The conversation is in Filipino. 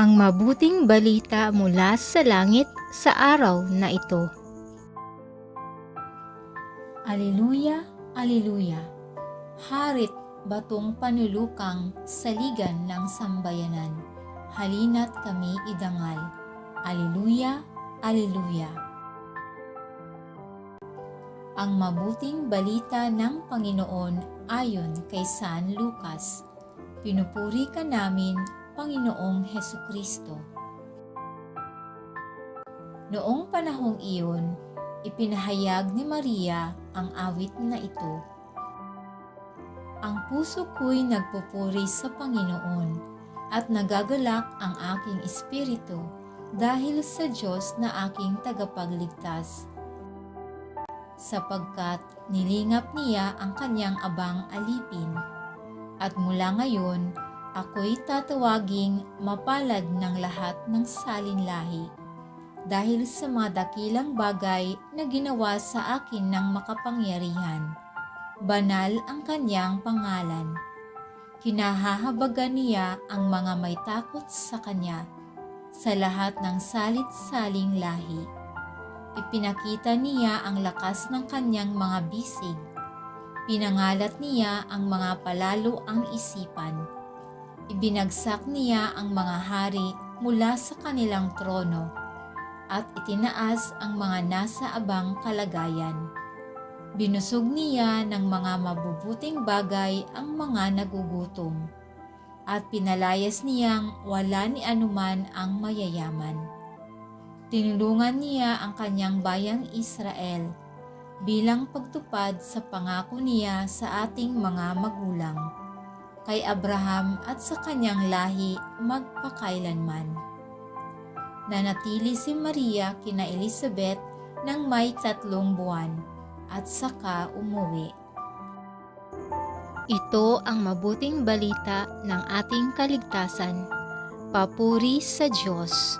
ang mabuting balita mula sa langit sa araw na ito. Aleluya, Aleluya. Harit batong panulukang saligan ng sambayanan. Halina't kami idangal. Aleluya, Aleluya. Ang mabuting balita ng Panginoon ayon kay San Lucas. Pinupuri ka namin, Panginoong Heso Kristo. Noong panahong iyon, ipinahayag ni Maria ang awit na ito. Ang puso ko'y nagpupuri sa Panginoon at nagagalak ang aking espiritu dahil sa Diyos na aking tagapagligtas. Sapagkat nilingap niya ang kanyang abang alipin. At mula ngayon, ako'y tatawaging mapalad ng lahat ng salinlahi dahil sa mga dakilang bagay na ginawa sa akin ng makapangyarihan. Banal ang kanyang pangalan. Kinahahabagan niya ang mga may takot sa kanya sa lahat ng salit-saling lahi. Ipinakita niya ang lakas ng kanyang mga bisig. Pinangalat niya ang mga palalo ang isipan. Ibinagsak niya ang mga hari mula sa kanilang trono at itinaas ang mga nasa abang kalagayan. Binusog niya ng mga mabubuting bagay ang mga nagugutom at pinalayas niyang wala ni anuman ang mayayaman. Tinulungan niya ang kanyang bayang Israel bilang pagtupad sa pangako niya sa ating mga magulang, kay Abraham at sa kanyang lahi magpakailanman. Nanatili si Maria kina Elizabeth ng may tatlong buwan at saka umuwi. Ito ang mabuting balita ng ating kaligtasan. Papuri sa Diyos.